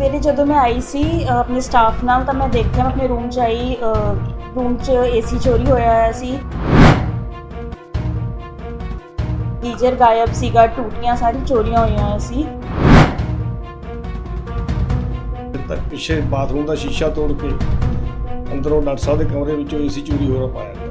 ਸਵੇਰੇ ਜਦੋਂ ਮੈਂ ਆਈ ਸੀ ਆਪਣੇ ਸਟਾਫ ਨਾਲ ਤਾਂ ਮੈਂ ਦੇਖਿਆ, ਮੈਂ ਆਪਣੇ ਰੂਮ 'ਚ ਆਈ ਰੂਮ 'ਚ ਏਸੀ ਚੋਰੀ ਹੋਇਆ ਹੋਇਆ ਸੀ। ਗੀਜ਼ਰ ਗਾਇਬ ਸੀਗਾ, ਟੂਟੀਆਂ ਸਾਰੀ ਚੋਰੀਆਂ ਹੋਈਆਂ ਹੋਈਆਂ ਸੀ। ਤੱਕ ਪਿੱਛੇ ਬਾਥਰੂਮ ਦਾ ਸ਼ੀਸ਼ਾ ਤੋੜ ਕੇ ਅੰਦਰੋਂ ਡਾਕਟਰ ਸਾਹਿਬ ਦੇ ਕਮਰੇ ਵਿੱਚੋਂ ਏਸੀ ਚੋਰੀ ਹੋ ਰਿਹਾ ਪਾਇਆ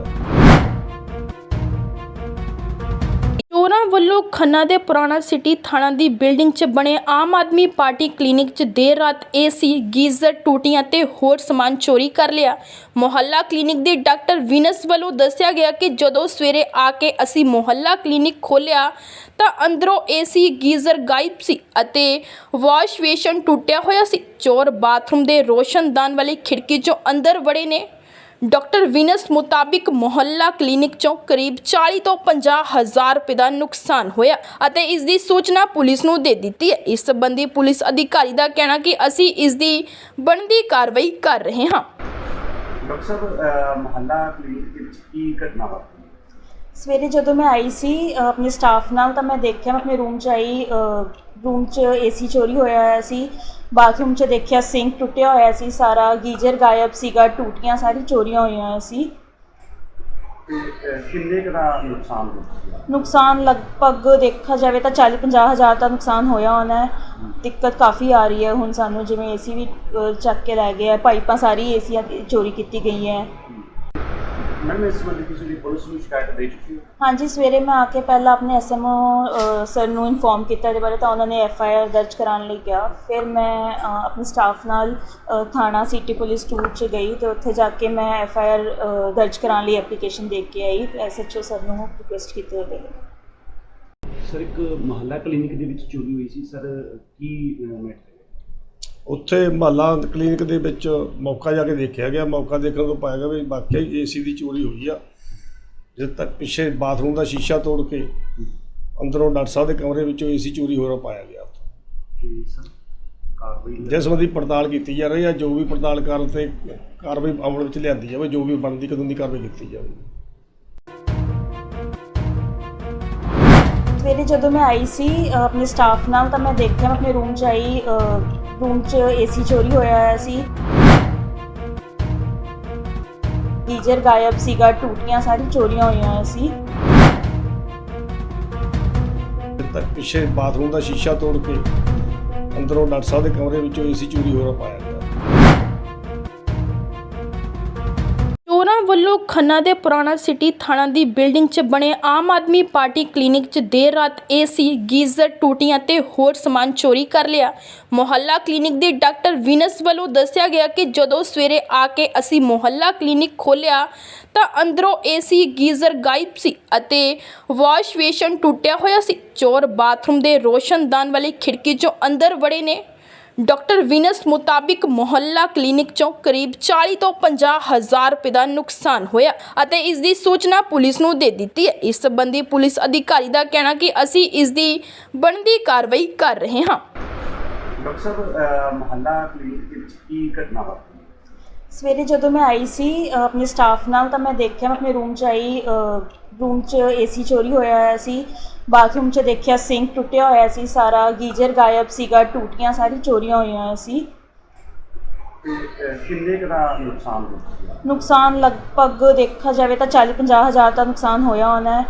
ਗਿਆ ਵੱਲੋਂ ਖੰਨਾ ਦੇ ਪੁਰਾਣਾ ਸਿਟੀ ਥਾਣਾ ਦੀ ਬਿਲਡਿੰਗ 'ਚ ਬਣੇ ਆਮ ਆਦਮੀ ਪਾਰਟੀ ਕਲੀਨਿਕ 'ਚ ਦੇਰ ਰਾਤ ਏਸੀ, ਗੀਜ਼ਰ, ਟੂਟੀਆਂ ਤੇ ਹੋਰ ਸਮਾਨ ਚੋਰੀ ਕਰ ਲਿਆ। ਮੁਹੱਲਾ ਕਲੀਨਿਕ ਦੀ ਡਾਕਟਰ ਵਿਨਸ ਵੱਲੋਂ ਦੱਸਿਆ ਗਿਆ ਕਿ ਜਦੋਂ ਸਵੇਰੇ ਆ ਕੇ ਅਸੀਂ ਮੁਹੱਲਾ ਕਲੀਨਿਕ ਖੋਲ੍ਹਿਆ ਤਾਂ ਅੰਦਰੋਂ ਏਸੀ, ਗੀਜ਼ਰ ਗਾਇਬ ਸੀ ਅਤੇ ਵਾਸ਼ ਵੇਸ਼ਨ ਟੁੱਟਿਆ ਹੋਇਆ ਸੀ। ਚੋਰ ਬਾਥਰੂਮ ਦੇ ਰੋਸ਼ਨਦਾਨ ਵਾਲੀ ਖਿੜਕੀ 'ਚੋਂ ਅੰਦਰ ਵੜੇ ਨੇ। ਡਾਕਟਰ ਵਿਨਸ ਮੁਤਾਬਿਕ ਮੁਹੱਲਾ ਕਲੀਨਿਕ ਚੋਂ ਕਰੀਬ 40 ਤੋਂ 50 ਹਜ਼ਾਰ ਰੁਪਏ ਦਾ ਨੁਕਸਾਨ ਹੋਇਆ ਅਤੇ ਇਸ ਦੀ ਸੂਚਨਾ ਪੁਲਿਸ ਨੂੰ ਦੇ ਦਿੱਤੀ ਹੈ। ਇਸ ਸੰਬੰਧੀ ਪੁਲਿਸ ਅਧਿਕਾਰੀ ਦਾ ਕਹਿਣਾ ਕਿ ਅਸੀਂ ਇਸ ਦੀ ਬਣਦੀ ਕਾਰਵਾਈ ਕਰ ਰਹੇ ਹਾਂ। ਡਾਕਟਰ ਸਾਹਿਬ ਅਹ ਮੁਹੱਲਾ ਕਲੀਨਿਕ ਦੇ ਵਿੱਚ ਕੀ ਘਟਨਾ ਵਾਪਰੀ? ਸਵੇਰੇ ਜਦੋਂ ਮੈਂ ਆਈ ਸੀ ਆਪਣੇ ਸਟਾਫ ਨਾਲ ਤਾਂ ਮੈਂ ਦੇਖਿਆ ਮੈਂ ਆਪਣੇ ਰੂਮ 'ਚ ਆਈ ਰੂਮ 'ਚ ਏਸੀ ਚੋਰੀ ਹੋਇਆ ਹੋਇਆ ਸੀ। ਬਾਥਰੂਮ 'ਚ ਦੇਖਿਆ ਸਿੰਕ ਟੁੱਟਿਆ ਹੋਇਆ ਸੀ ਸਾਰਾ ਗੀਜ਼ਰ ਗਾਇਬ ਸੀਗਾ ਟੂਟੀਆਂ ਸਾਰੀ ਚੋਰੀਆਂ ਹੋਈਆਂ ਸੀ। ਤੇ ਅਹ ਕਿੰਨੇ ਕੁ ਦਾ ਨੁਕਸਾਨ ਹੋ ਗਿਆ? ਨੁਕਸਾਨ ਲਗਭਗ ਦੇਖਾ ਜਾਵੇ ਤਾਂ 40 50 ਹਜ਼ਾਰ ਦਾ ਨੁਕਸਾਨ ਹੋਇਆ ਹੋਣਾ ਹੈ। ਦਿੱਕਤ ਕਾਫੀ ਆ ਰਹੀ ਹੈ ਹੁਣ ਸਾਨੂੰ ਜਿਵੇਂ ਏਸੀ ਵੀ ਅ, ਚੱਕ ਕੇ ਲੈ ਗਏ ਆ ਪਾਈਪਾਂ ਸਾਰੀ ਏਸੀਆਂ ਦੀ ਚੋਰੀ ਕੀਤੀ ਗਈ ਹੈ। ਮੈਡਮ ਇਸ ਸੰਬੰਧੀ ਤੁਸੀਂ ਵੀ ਪੁਲਿਸ ਨੂੰ ਸ਼ਿਕਾਇਤ ਦੇ ਚੁੱਕੀ ਹੋ? ਹਾਂਜੀ ਸਵੇਰੇ ਮੈਂ ਆ ਕੇ ਪਹਿਲਾਂ ਆਪਣੇ ਐਸਐਮਓ ਸਰ ਨੂੰ ਇਨਫੋਰਮ ਕੀਤਾ ਇਹਦੇ ਬਾਰੇ ਤਾਂ ਉਹਨਾਂ ਨੇ ਐਫ ਆਈ ਆਰ ਦਰਜ ਕਰਾਉਣ ਲਈ ਕਿਹਾ। ਫਿਰ ਮੈਂ ਅ, ਆਪਣੇ ਸਟਾਫ ਨਾਲ ਅ, ਥਾਣਾ ਸਿਟੀ ਪੁਲਿਸ 2 ਚ ਗਈ ਤੇ ਉੱਥੇ ਜਾ ਕੇ ਮੈਂ ਐਫ ਆਈ ਆਰ ਦਰਜ ਕਰਾਉਣ ਲਈ ਐਪਲੀਕੇਸ਼ਨ ਦੇ ਕੇ ਆਈ। ਐਸਐਚਓ ਸਰ ਨੂੰ ਰਿਕੁਐਸਟ ਕੀਤੀ ਹੋਵੇ ਸਰ ਇੱਕ ਮਹੱਲਾ ਕਲੀਨਿਕ ਦੇ ਵਿੱਚ ਚੋਰੀ ਹੋਈ ਸੀ। ਸਰ ਕੀ ਮੈਟਰ ਉੱਥੇ ਮਹੱਲਾ ਕਲੀਨਿਕ ਦੇ ਵਿੱਚ ਮੌਕਾ ਜਾ ਕੇ ਦੇਖਿਆ ਗਿਆ। ਮੌਕਾ ਦੇਖਣ ਤੋਂ ਪਾਇਆ ਗਿਆ ਵੀ ਵਾਕਿਆ ਹੀ ਏਸੀ ਦੀ ਚੋਰੀ ਹੋਈ ਆ। ਜਦ ਤੱਕ ਪਿੱਛੇ ਬਾਥਰੂਮ ਦਾ ਸ਼ੀਸ਼ਾ ਤੋੜ ਕੇ ਅੰਦਰੋਂ ਡਾਕਟਰ ਸਾਹਿਬ ਦੇ ਕਮਰੇ ਵਿੱਚੋਂ ਏਸੀ ਚੋਰੀ ਹੋ ਰਿਹਾ ਪਾਇਆ ਗਿਆ ਜਿਸ ਸੰਬੰਧੀ ਪੜਤਾਲ ਕੀਤੀ ਜਾ ਰਹੀ ਹੈ ਜੋ ਵੀ ਪੜਤਾਲ ਕਰਨ ਤੇ ਕਾਰਵਾਈ ਅਮਲ ਵਿੱਚ ਲਿਆਂਦੀ ਜਾਵੇ ਜੋ ਵੀ ਬਣਦੀ ਕਾਨੂੰਨੀ ਕਾਰਵਾਈ ਕੀਤੀ ਜਾਵੇ। ਸਵੇਰੇ ਜਦੋਂ ਮੈਂ ਆਈ ਸੀ ਆਪਣੇ ਸਟਾਫ ਨਾਲ ਤਾਂ ਮੈਂ ਦੇਖਿਆ ਮੈਂ ਆਪਣੇ ਰੂਮ 'ਚ ਆਈ ਰੂਮ 'ਚ ਏਸੀ ਚੋਰੀ ਹੋਇਆ ਹੋਇਆ ਸੀ। ਗੀਜ਼ਰ ਗਾਇਬ ਸੀਗਾ, ਟੂਟੀਆਂ ਸਾਰੀ ਚੋਰੀਆਂ ਹੋਈਆਂ ਹੋਈਆਂ ਸੀ। ਤੱਕ ਪਿੱਛੇ ਬਾਥਰੂਮ ਦਾ ਸ਼ੀਸ਼ਾ ਤੋੜ ਕੇ ਅੰਦਰੋਂ ਡਾਕਟਰ ਸਾਹਿਬ ਦੇ ਕਮਰੇ ਵਿੱਚੋਂ ਏਸੀ ਚੋਰੀ ਹੋ ਰਿਹਾ ਪਾਇਆ ਚੋਰਾਂ ਵੱਲੋਂ ਖੰਨਾ ਦੇ ਪੁਰਾਣਾ ਸਿਟੀ ਥਾਣਾ ਦੀ ਬਿਲਡਿੰਗ 'ਚ ਬਣੇ ਆਮ ਆਦਮੀ ਪਾਰਟੀ ਕਲੀਨਿਕ 'ਚ ਦੇਰ ਰਾਤ ਏਸੀ ਗੀਜ਼ਰ ਟੂਟੀਆਂ ਤੇ ਹੋਰ ਸਮਾਨ ਚੋਰੀ ਕਰ ਲਿਆ। ਮੁਹੱਲਾ ਕਲੀਨਿਕ ਦੇ ਡਾਕਟਰ ਵਿਨਸ ਵੱਲੋਂ ਦੱਸਿਆ ਗਿਆ ਕਿ ਜਦੋਂ ਸਵੇਰੇ ਆ ਕੇ ਅਸੀਂ ਮੁਹੱਲਾ ਕਲੀਨਿਕ ਖੋਲ੍ਹਿਆ ਤਾਂ ਅੰਦਰੋਂ ਏਸੀ ਗੀਜ਼ਰ ਗਾਇਬ ਸੀ ਅਤੇ ਵਾਸ਼ ਵੇਸ਼ਨ ਟੁੱਟਿਆ ਹੋਇਆ ਸੀ। ਚੋਰ ਬਾਥਰੂਮ ਦੇ ਰੋਸ਼ਨਦਾਨ ਵਾਲੀ ਖਿੜਕੀ 'ਚੋਂ ਅੰਦਰ ਵੜੇ ਨੇ। ਡਾਕਟਰ ਵਿਨਸ ਮੁਤਾਬਿਕ ਮੁਹੱਲਾ ਕਲੀਨਿਕ ਚੋਂ ਕਰੀਬ 40 ਤੋਂ 50 ਹਜ਼ਾਰ ਰੁਪਏ ਦਾ ਨੁਕਸਾਨ ਹੋਇਆ ਅਤੇ ਇਸ ਦੀ ਸੂਚਨਾ ਪੁਲਿਸ ਨੂੰ ਦੇ ਦਿੱਤੀ ਹੈ। ਇਸ ਸੰਬੰਧੀ ਪੁਲਿਸ ਅਧਿਕਾਰੀ ਦਾ ਕਹਿਣਾ ਕਿ ਅਸੀਂ ਇਸ ਦੀ ਬਣਦੀ ਕਾਰਵਾਈ ਕਰ ਰਹੇ ਹਾਂ। ਡਾਕਟਰ ਸਾਹਿਬ ਅਹ ਮੁਹੱਲਾ ਕਲੀਨਿਕ ਦੇ ਵਿੱਚ ਕੀ ਘਟਨਾ ਵਾਪਰੀ? ਸਵੇਰੇ ਜਦੋਂ ਮੈਂ ਆਈ ਸੀ ਆਪਣੇ ਸਟਾਫ ਨਾਲ ਤਾਂ ਮੈਂ ਦੇਖਿਆ ਮੈਂ ਆਪਣੇ ਰੂਮ 'ਚ ਆਈ ਰੂਮ 'ਚ ਏਸੀ ਚੋਰੀ ਹੋਇਆ ਹੋਇਆ ਸੀ। ਬਾਥਰੂਮ 'ਚ ਦੇਖਿਆ ਸਿੰਕ ਟੁੱਟਿਆ ਹੋਇਆ ਸੀ ਸਾਰਾ ਗੀਜ਼ਰ ਗਾਇਬ ਸੀਗਾ ਟੂਟੀਆਂ ਸਾਰੀ ਚੋਰੀਆਂ ਹੋਈਆਂ ਹੋਈਆਂ ਸੀ। ਤੇ ਅਹ ਕਿੰਨੇ ਕੁ ਦਾ ਨੁਕਸਾਨ ਹੋ ਗਿਆ? ਨੁਕਸਾਨ ਲਗਭਗ ਦੇਖਾ ਜਾਵੇ ਤਾਂ 40 50 ਹਜ਼ਾਰ ਦਾ ਨੁਕਸਾਨ ਹੋਇਆ ਹੋਣਾ ਹੈ।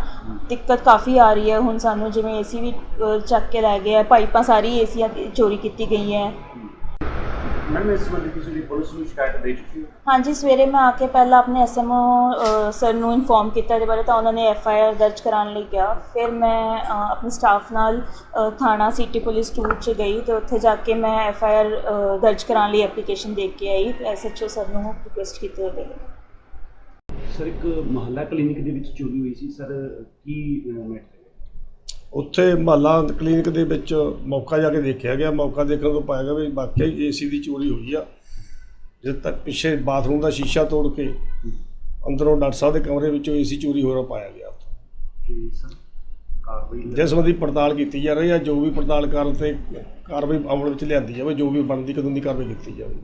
ਦਿੱਕਤ ਕਾਫੀ ਆ ਰਹੀ ਹੈ ਹੁਣ ਸਾਨੂੰ ਜਿਵੇਂ ਏਸੀ ਵੀ ਅ, ਚੱਕ ਕੇ ਲੈ ਗਏ ਆ ਪਾਈਪਾਂ ਸਾਰੀ ਏਸੀਆਂ ਦੀ ਚੋਰੀ ਕੀਤੀ ਗਈ ਹੈ। ਮੈਡਮ ਇਸ ਸੰਬੰਧੀ ਤੁਸੀਂ ਵੀ ਪੁਲਿਸ ਨੂੰ ਸ਼ਿਕਾਇਤ ਦੇ ਚੁੱਕੀ ਹੋ? ਹਾਂਜੀ ਸਵੇਰੇ ਮੈਂ ਆ ਕੇ ਪਹਿਲਾਂ ਆਪਣੇ ਐਸਐਮਓ ਸਰ ਨੂੰ ਇਨਫੋਰਮ ਕੀਤਾ ਇਹਦੇ ਬਾਰੇ ਤਾਂ ਉਹਨਾਂ ਨੇ ਐਫ ਆਈ ਆਰ ਦਰਜ ਕਰਾਉਣ ਲਈ ਕਿਹਾ। ਫਿਰ ਮੈਂ ਅ, ਆਪਣੇ ਸਟਾਫ ਨਾਲ ਅ, ਥਾਣਾ ਸਿਟੀ ਪੁਲਿਸ 2 ਚ ਗਈ ਤੇ ਉੱਥੇ ਜਾ ਕੇ ਮੈਂ ਐਫ ਆਈ ਆਰ ਦਰਜ ਕਰਾਉਣ ਲਈ ਐਪਲੀਕੇਸ਼ਨ ਦੇ ਕੇ ਆਈ। ਐਸਐਚਓ ਸਰ ਨੂੰ ਰਿਕੁਐਸਟ ਕੀਤੀ ਹੋਵੇ ਸਰ ਇੱਕ ਮਹੱਲਾ ਕਲੀਨਿਕ ਦੇ ਵਿੱਚ ਚੋਰੀ ਹੋਈ ਸੀ। ਸਰ ਕੀ ਮੈਟਰ ਉੱਥੇ ਮਹੱਲਾ ਕਲੀਨਿਕ ਦੇ ਵਿੱਚ ਮੌਕਾ ਜਾ ਕੇ ਦੇਖਿਆ ਗਿਆ। ਮੌਕਾ ਦੇਖਣ ਤੋਂ ਪਾਇਆ ਗਿਆ ਵੀ ਵਾਕਿਆ ਹੀ ਏਸੀ ਦੀ ਚੋਰੀ ਹੋਈ ਆ। ਜਦ ਤੱਕ ਪਿੱਛੇ ਬਾਥਰੂਮ ਦਾ ਸ਼ੀਸ਼ਾ ਤੋੜ ਕੇ ਅੰਦਰੋਂ ਡਾਕਟਰ ਸਾਹਿਬ ਦੇ ਕਮਰੇ ਵਿੱਚੋਂ ਏਸੀ ਚੋਰੀ ਹੋ ਰਿਹਾ ਪਾਇਆ ਗਿਆ। ਤੇ ਸਰ ਕਾਰਵਾਈ ਜਿਸ ਸੰਬੰਧੀ ਪੜਤਾਲ ਕੀਤੀ ਜਾ ਰਹੀ ਹੈ ਜੋ ਵੀ ਪੜਤਾਲ ਕਰਨ ਤੇ ਕਾਰਵਾਈ ਅਮਲ ਵਿੱਚ ਲਿਆਂਦੀ ਜਾਵੇ, ਜੋ ਵੀ ਬਣਦੀ ਕਾਨੂੰਨੀ ਕਾਰਵਾਈ ਕੀਤੀ ਜਾਵੇ।